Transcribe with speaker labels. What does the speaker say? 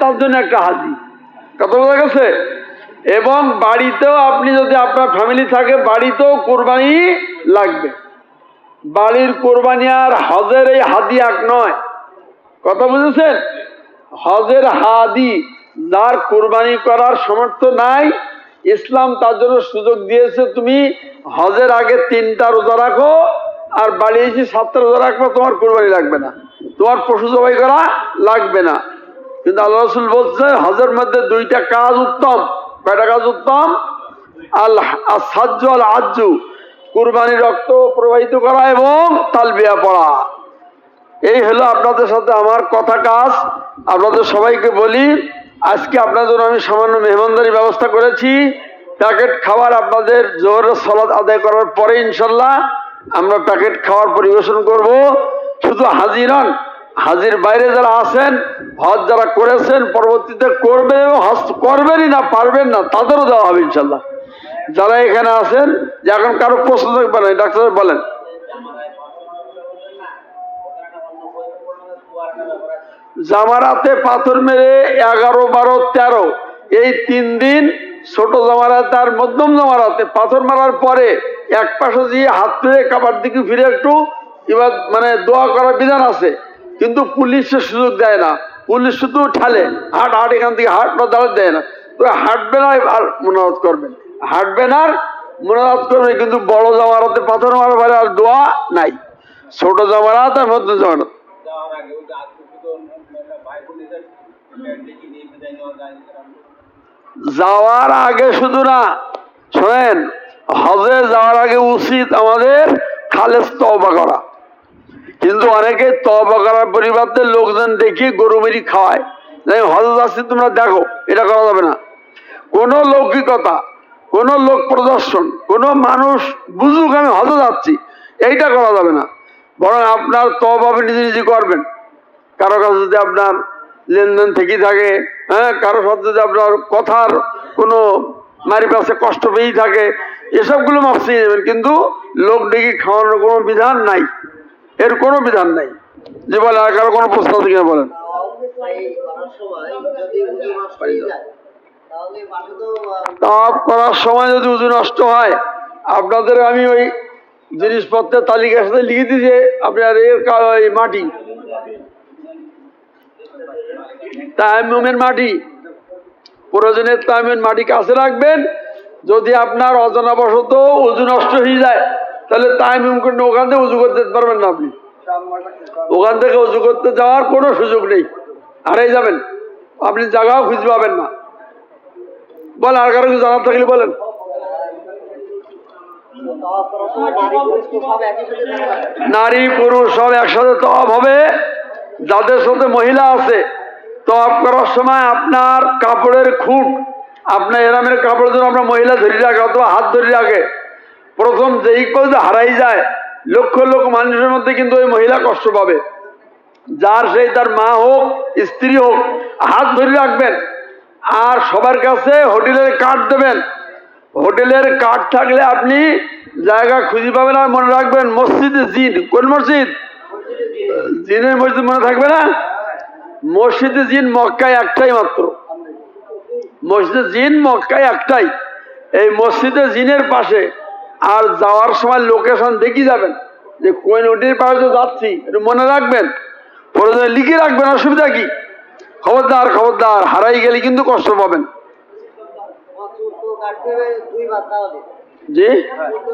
Speaker 1: তার জন্য একটা হাজি। কথা বোঝা গেছে? এবং বাড়িতেও আপনি যদি আপনার ফ্যামিলি থাকে, বাড়িতেও কোরবানি লাগবে। বাড়ির কোরবানি আর হজের এই হাদি এক নয়। কথা বুঝেছেন? হজের হাদি, যার কোরবানি করার সামর্থ্য নাই, ইসলাম তার জন্য সুযোগ দিয়েছে, তুমি হজের আগে তিনটা রোজা রাখো, আর বাড়ি এসে সাতটা রোজা রাখব তোমার কোরবানি লাগবে না। তোমার পশু জবাই করা লাগবে না। কিন্তু আল্লাহ রসুল বলছে, হজের মধ্যে দুইটা কাজ উত্তম। কয়টা কাজ উত্তম? আল সাজ্জ আল আজ্জু কুরবানি রক্ত প্রবাহিত করা এবং তালবিয়া পড়া। এই হলো আপনাদের সাথে আমার কথা কাজ। আপনাদের সবাইকে বলি, আজকে আপনাদের আমি সামান্য মেহমানদারি ব্যবস্থা করেছি। প্যাকেট খাবার আপনাদের জোর সলাদ আদায় করার পরে ইনশাল্লাহ আমরা প্যাকেট খাওয়ার পরিবেশন করব। শুধু হাজির হন হাজির বাইরে যারা আছেন, হজ যারা করেছেন, পরবর্তীতে করবে এবং হজ করবেনই না, পারবেন না, তাদেরও দেওয়া হবে ইনশাল্লাহ। যারা এখানে আছেন, যে এখন কারও প্রশ্ন থাকবে না, ডাক্তার বলেন। জামারাতে পাথর মেরে এগারো, বারো, তেরো, এই তিন দিন ছোট জামারাতে আর মধ্যম জামারাতে পাথর মারার পরে এক পাশে দিয়ে হাত তুলে কাবার দিকে ফিরে একটু এবার মানে দোয়া করার বিধান আছে। কিন্তু পুলিশের সুযোগ দেয় না। পুলিশ শুধু ঠালে, হাট হাট, এখান থেকে হাট বা দাঁড়াতে দেয় না। তো হাঁটবে না আর মনোরথ করবেন। হাঁটবেন আর মনোরথ করবেন, কিন্তু বড় জামারাতে পাথর মারার পরে আর দোয়া নাই। ছোট জামারাত আর মধ্যম জামারাত।
Speaker 2: যাওয়ার আগে
Speaker 1: শুধু না, শোনেন, হজে যাওয়ার আগে উচিত আমাদের খালেজ তবা করা। কিন্তু অনেকে তবা করার পরিবর্তে লোকজন দেখি গরু মেরি খাওয়ায় যাই হজ যাচ্ছি তোমরা দেখো, এটা করা যাবে না। কোনো লৌকিকতা, কোনো লোক প্রদর্শন, কোনো মানুষ বুঝুক আমি হজে যাচ্ছি এইটা করা যাবে না। বরং আপনার তবা আপনি নিজে নিজে করবেন। কারও কাছে যদি আপনার লেনদেন থেকে থাকে হ্যাঁ কারও সাথে যদি আপনার কথার কোনো মারি পাশে কষ্ট পেয়েই থাকে, এসবগুলো মাপ চেয়ে যাবেন কিন্তু লোক ডেকে খাওয়ানোর কোনো বিধান নাই। এর কোনো বিধান নাই। যে বলে আর কারও কোনো প্রশ্ন থেকে বলেন। তাপ করার সময় যদি উজু নষ্ট হয়, আপনাদের আমি ওই জিনিসপত্রের তালিকার সাথে লিখে দিই দিয়েছি আপনার এর মাটি। তায়ামের মাটি। প্রয়োজনের তায়ামের মাটি কাছে রাখবেন। যদি আপনার অজানাবশত উজু নষ্ট হয়ে যায় তাহলে তায়ামিম করে ওখান থেকে উজু করতে পারবেন না আপনি। ওখান থেকে উজু করতে যাওয়ার কোনো সুযোগ নেই। হারাই যাবেন। আপনি জায়গাও খুঁজে পাবেন না। বল আর কারও জানার থাকলে বলেন।
Speaker 3: নারী, পুরুষ সব
Speaker 1: একসাথে তওয়াব হবে। যাদের সাথে মহিলা আছে, তওয়াব করার সময় আপনার কাপড়ের খুঁট, আপনার এরামের কাপড় জন্য আপনার মহিলা ধরে রাখে অথবা হাত ধরে রাখে। প্রথম যেই যে হারাই যায়, লক্ষ লক্ষ মানুষের মধ্যে কিন্তু ওই মহিলা কষ্ট পাবে। যার সেই তার মা হোক, স্ত্রী হোক, হাত ধরে রাখবেন। আর সবার কাছে হোটেলের কার্ড দেবেন। হোটেলের কার্ড থাকলে আপনি জায়গা খুঁজে পাবেন আর মনে রাখবেন, মসজিদে জিন। কোন মসজিদ? জিনের মসজিদ মনে থাকবে না? মসজিদে জিন মক্কায় একটাই মাত্র। মসজিদে জিন মক্কায় একটাই। এই মসজিদে জিনের পাশে আর যাওয়ার সময় লোকেশন দেখি যাবেন। যে কোন নদীর পাশে তো যাচ্ছি একটু মনে রাখবেন। প্রয়োজনে লিখে রাখবেন অসুবিধা কি? খবরদার খবরদার হারাই গেলে কিন্তু কষ্ট পাবেন। জি?